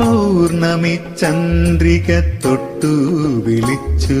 പൗർണമി ചന്ദ്രിക തൊട്ടു വിളിച്ചു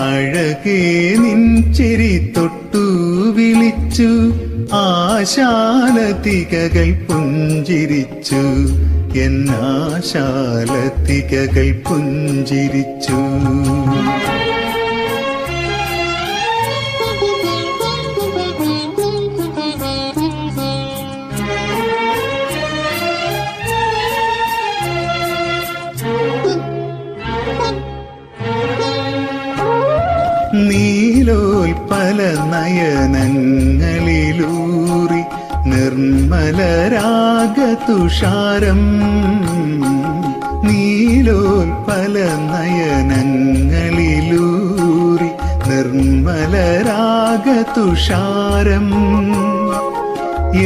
അഴകേ നിൻ ചിരി തൊട്ടു വിളിച്ചു. ആശാലതികകൾ പുഞ്ചിരിച്ചു. എന്നാശാലതികകൾ പുഞ്ചിരിച്ചു. നീലോൽപല നയനങ്ങളിലൂറി നിർമ്മലരാഗതുഷാരം നീലോൽപല നയനങ്ങളിലൂറി നിർമ്മലരാഗതുഷാരം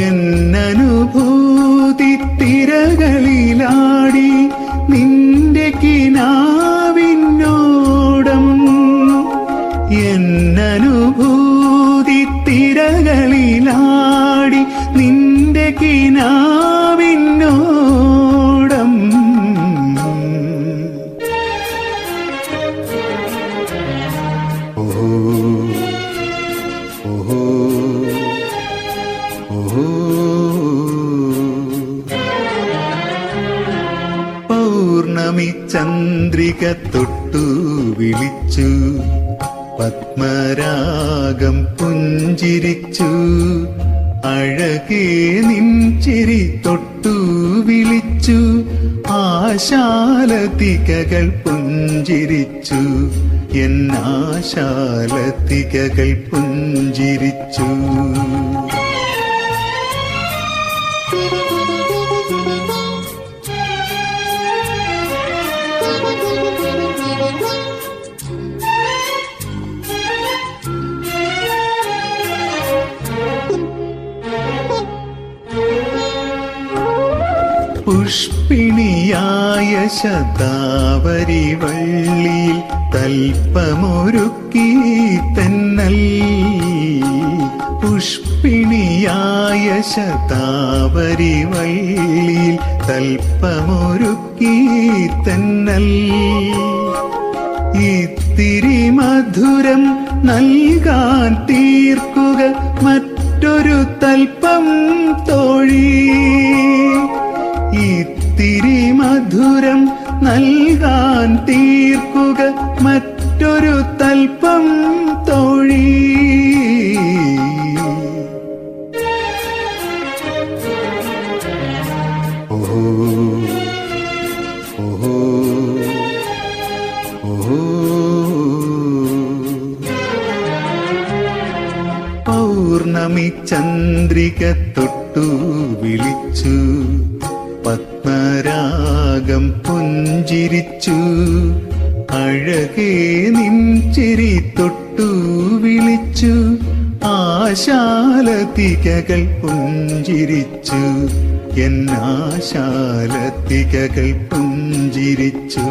എന്നനുഭൂതി എന്നനുഭൂതി തിരകളിലാടി നിന്റെ കിനാവിനോടം. ഓഹോ ചന്ദ്രിക തൊട്ടു വിളിച്ചു. പത്മരാഗം പുഞ്ചിരിച്ചു. അഴകേ നിൻ ചിരി തൊട്ടു വിളിച്ചു. ആശാലതികകൾ പുഞ്ചിരിച്ചു. എന്നാശാലതികകൾ പുഞ്ചിരിച്ചു. പുഷ്പിണിയായ ശതാവരി വള്ളിയിൽ തൽപ്പമൊരുക്കി തന്നൽ. പുഷ്പിണിയായ ശതാവരി വള്ളിയിൽ തൽപ്പമൊരുക്കി തന്നൽ. ഇത്തിരി മധുരം നൽകാൻ തീർക്കുക മറ്റൊരു മറ്റൊരു തൽപ്പം തോഴി. പൗർണമി ചന്ദ്രിക തൊട്ടു വിളിച്ചു പത്മരാഗം പുഞ്ചിരിച്ചു. അഴകേ നിൻ ചിരി തൊട്ടു വിളിച്ചു. ആശാലതികകൾ പുഞ്ചിരിച്ചു. എന്നാശാലതികകൾ പുഞ്ചിരിച്ചു.